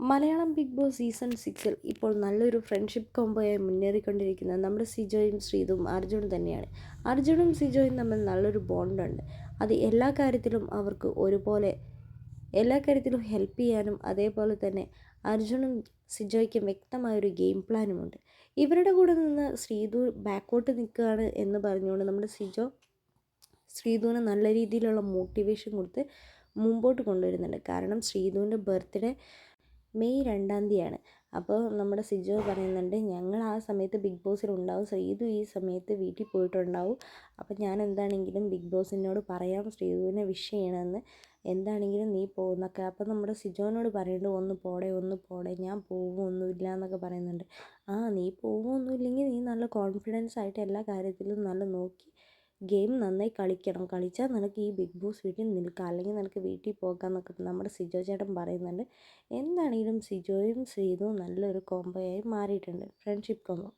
Malayalam big boss season സിക്സിൽ ഇപ്പോൾ നല്ലൊരു ഫ്രണ്ട്ഷിപ്പ് കോംബോയായി മുന്നേറിക്കൊണ്ടിരിക്കുന്നത് നമ്മുടെ സിജോയും ശ്രീതും അർജുനും തന്നെയാണ്. അർജുനും സിജോയും തമ്മിൽ നല്ലൊരു ബോണ്ടുണ്ട്. അത് എല്ലാ കാര്യത്തിലും അവർക്ക് ഒരുപോലെ എല്ലാ കാര്യത്തിലും ഹെൽപ്പ് ചെയ്യാനും അതേപോലെ തന്നെ അർജുനും സിജോയ്ക്കും വ്യക്തമായൊരു ഗെയിം പ്ലാനുമുണ്ട് ഇവരുടെ കൂടെ നിന്ന് ശ്രീതു ബാക്കോട്ട് നിൽക്കുകയാണ് എന്ന് പറഞ്ഞുകൊണ്ട് നമ്മുടെ സിജോ ശ്രീതുവിന് നല്ല രീതിയിലുള്ള മോട്ടിവേഷൻ കൊടുത്ത് മുമ്പോട്ട് കൊണ്ടുവരുന്നുണ്ട്. കാരണം ശ്രീതുവിന്റെ ബർത്ത്ഡേ മെയ് രണ്ടാം തീയതിയാണ്. അപ്പോൾ നമ്മുടെ സിജോ പറയുന്നുണ്ട് ഞങ്ങൾ ആ സമയത്ത് ബിഗ് ബോസിൽ ഉണ്ടാവും. ശ്രീതു ഈ സമയത്ത് വീട്ടിൽ പോയിട്ടുണ്ടാവും. അപ്പോൾ ഞാൻ എന്താണെങ്കിലും ബിഗ് ബോസിനോട് പറയാം ശ്രീതുവിനെ വിഷ് ചെയ്യണമെന്ന്. എന്താണെങ്കിലും നീ പോകുന്നൊക്കെ അപ്പോൾ നമ്മുടെ സിജോനോട് പറയുന്നുണ്ട് ഒന്ന് പോടെ ഒന്ന് പോടെ. ഞാൻ പോകുമൊന്നുമില്ല എന്നൊക്കെ പറയുന്നുണ്ട്. ആ നീ പോകുമൊന്നുമില്ലെങ്കിൽ നീ നല്ല കോൺഫിഡൻസ് ആയിട്ട് എല്ലാ കാര്യത്തിലും നല്ല നോക്കി ഗെയിം നന്നായി കളിക്കണം. കളിച്ചാൽ നിനക്ക് ഈ ബിഗ് ബോസ് വീട്ടിൽ നിൽക്കാം. അല്ലെങ്കിൽ നിനക്ക് വീട്ടിൽ പോകാം എന്നൊക്കെ നമ്മുടെ സിജോ ചേട്ടൻ പറയുന്നുണ്ട്. എന്താണെങ്കിലും സിജോയും ശ്രീതും നല്ലൊരു കോംബോയായി മാറിയിട്ടുണ്ട്. Friendship combo